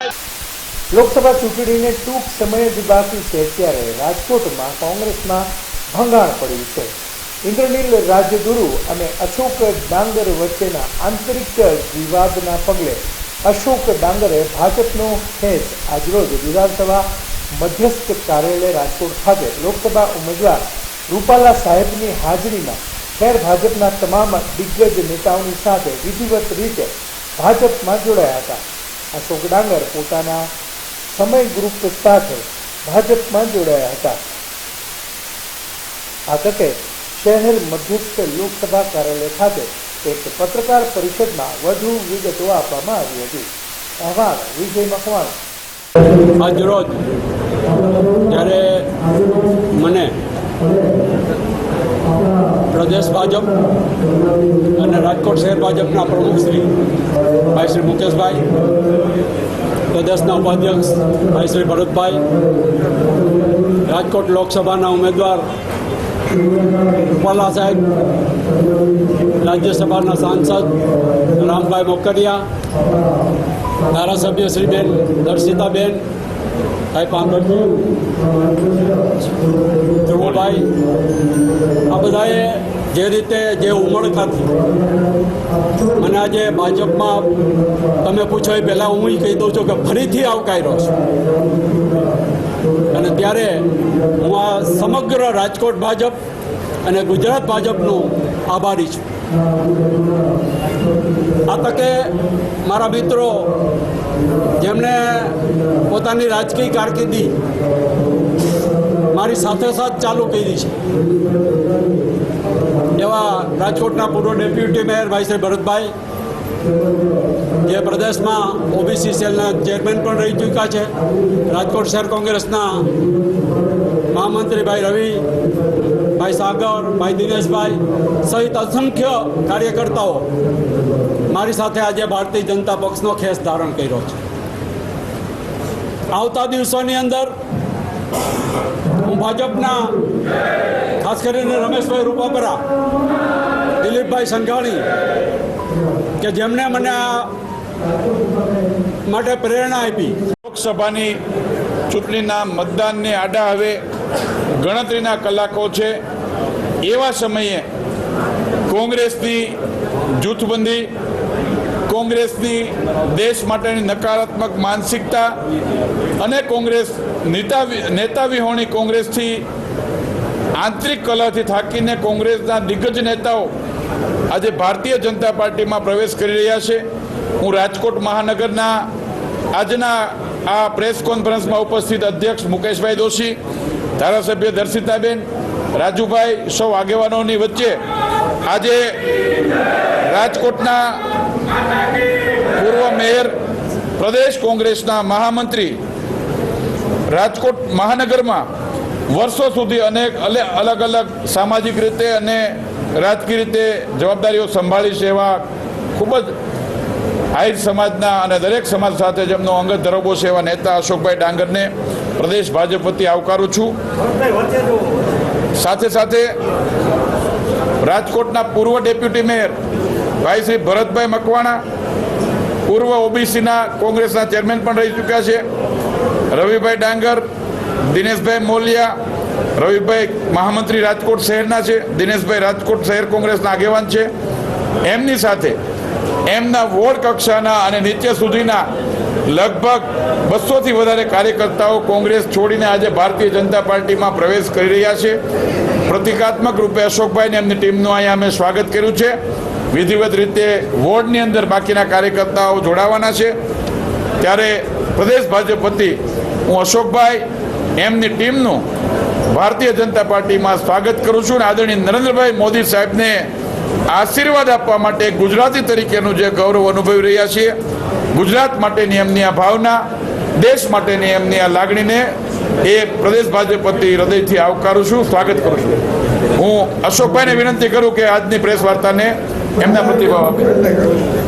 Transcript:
લોકસભા ચૂંટણીને ટૂંક સમય જ બાકી છે ત્યારે રાજકોટમાં કોંગ્રેસમાં ભંગાણ પડ્યું છે. ઇન્દ્રનીલ રાજગુરુ અને અશોક ડાંગર વચ્ચેના આંતરિક વિવાદના પગલે અશોક ડાંગરે ભાજપનો ખેસ આજરોજ વિધાનસભા મધ્યસ્થ કાર્યાલય રાજકોટ ખાતે લોકસભા ઉમેદવાર રૂપાલા સાહેબની હાજરીમાં ખેર ભાજપના તમામ દિગ્ગજ નેતાઓની સાથે વિધિવત રીતે ભાજપમાં જોડાયા હતા. અશોક ડાંગર પોતાના સમય ગ્રુપ સાથે ભાજપમાં જોડાયા હતા. આ તકે શહેર મધ્યસ્થ લોકસભા કાર્યાલય ખાતે એક પત્રકાર પરિષદમાં વધુ વિગતો આપવામાં આવી હતી. અહેવાલ વિજય મકવાણા. આજરોજ જ્યારે મને પ્રદેશ ભાજપ અને રાજકોટ શહેર ભાજપના પ્રમુખ શ્રી ભાઈ શ્રી મુકેશભાઈ, પ્રદેશના ઉપાધ્યક્ષ ભાઈ શ્રી ભરતભાઈ, રાજકોટ લોકસભાના ઉમેદવાર રૂપાલા સાહેબ, રાજ્યસભાના સાંસદ રામભાઈ મોકરિયા, ધારાસભ્ય શ્રી બેન દર્શિતાબેન ભાઈ પાંગરજી જે રીતે જે ઉમળકાથી મને આજે ભાજપમાં તમે પૂછો એ પહેલાં હું કહી દઉં છું કે ફરીથી આવકાર્યો છું. અને ત્યારે હું આ સમગ્ર રાજકોટ ભાજપ અને ગુજરાત ભાજપનું આભારી છું. આ તકે મારા મિત્રો જેમણે પોતાની રાજકીય કારકિર્દી મારી સાથે સાથ ચાલુ કરી છે. એવા રાજકોટના પૂર્વ ડેપ્યુટી મેયર ભાઈ શ્રી ભરતભાઈ, જે પ્રદેશમાં ઓબીસી સેલના ચેરમેન પણ રહી ચૂક્યા છે. રાજકોટ શહેર કોંગ્રેસના મહામંત્રી ભાઈ રવિ, ભાઈ સાગર, ભાઈ દિનેશભાઈ સહિત અસંખ્ય કાર્યકર્તાઓ મારી સાથે આજે ભારતીય જનતા પક્ષનો ખેસ ધારણ કર્યો છે. આવતા દિવસોની અંદર હું ભાજપના ખાસ કરીને રમેશભાઈ રૂપાપરા, દિલીપભાઈ સંઘાણી, કે જેમણે મને આ માટે પ્રેરણા આપી. લોકસભાની ચૂંટણીના મતદાનને આડા હવે ગણતરીના કલાકો છે. એવા સમયે કોંગ્રેસની જૂથબંધી, કોંગ્રેસની દેશ માટેની નકારાત્મક માનસિકતા અને કોંગ્રેસ નેતા નેતા વિહોણી કોંગ્રેસથી આંતરિક કલાથી થાકીને કોંગ્રેસના દિગ્ગજ નેતાઓ આજે ભારતીય જનતા પાર્ટીમાં પ્રવેશ કરી રહ્યા છે. હું રાજકોટ મહાનગરના આજના આ પ્રેસ કોન્ફરન્સમાં ઉપસ્થિત અધ્યક્ષ મુકેશભાઈ દોશી, ધારાસભ્ય દર્શિતાબેન, રાજુભાઈ, સૌ આગેવાનોની વચ્ચે આજે રાજકોટના પૂર્વ મેયર, પ્રદેશ કોંગ્રેસના મહામંત્રી રાજકોટ મહાનગરમાં વર્ષો સુધી અનેક અલે- અલગ અલગ સામાજિક રીતે અને રાજકીય રીતે જવાબદારીઓ સંભાળી છે એવા ખૂબ જ આહિર સમાજના અને દરેક સમાજ સાથે જેમનો અંગત ધરોબો છે એવા નેતા અશોકભાઈ ડાંગરને પ્રદેશ ભાજપ વતી આવકારું છું. સાથે સાથે રાજકોટના પૂર્વ ડેપ્યુટી મેયર ભાઈ શ્રી ભરતભાઈ મકવાણા, પૂર્વ ઓબીસીના કોંગ્રેસના ચેરમેન પણ રહી ચૂક્યા છે. રવિભાઈ ડાંગર દિનેશભાઈ મોલિયા, રવિભાઈ મહામંત્રી રાજકોટ શહેરના છે, દિનેશભાઈ રાજકોટ શહેર કોંગ્રેસના આગેવાન છે. એમની સાથે એમના વોર્ડ કક્ષાના અને નીચે સુધીના લગભગ બસોથી વધારે કાર્યકર્તાઓ કોંગ્રેસ છોડીને આજે ભારતીય જનતા પાર્ટીમાં પ્રવેશ કરી રહ્યા છે. પ્રતિકાત્મક રૂપે અશોકભાઈને એમની ટીમનું અહીંયા અમે સ્વાગત કર્યું છે. વિધિવત રીતે વોર્ડની અંદર બાકીના કાર્યકર્તાઓ જોડાવાના છે. ત્યારે પ્રદેશ ભાજપ વતી હું અશોકભાઈ એમની ટીમનું ભારતીય જનતા પાર્ટીમાં સ્વાગત કરું છું અને આદરણીય નરેન્દ્રભાઈ મોદી સાહેબને આશીર્વાદ આપવા માટે ગુજરાતી તરીકેનું જે ગૌરવ અનુભવી રહ્યા છીએ. ગુજરાત માટેની એમની આ ભાવના, દેશ માટેની એમની આ લાગણીને એ પ્રદેશ ભાજપ વતી હૃદયથી આવકારું છું, સ્વાગત કરું છું. હું અશોકભાઈને વિનંતી કરું કે આજની પ્રેસ વાર્તાને એમના પ્રતિભાવ આપે.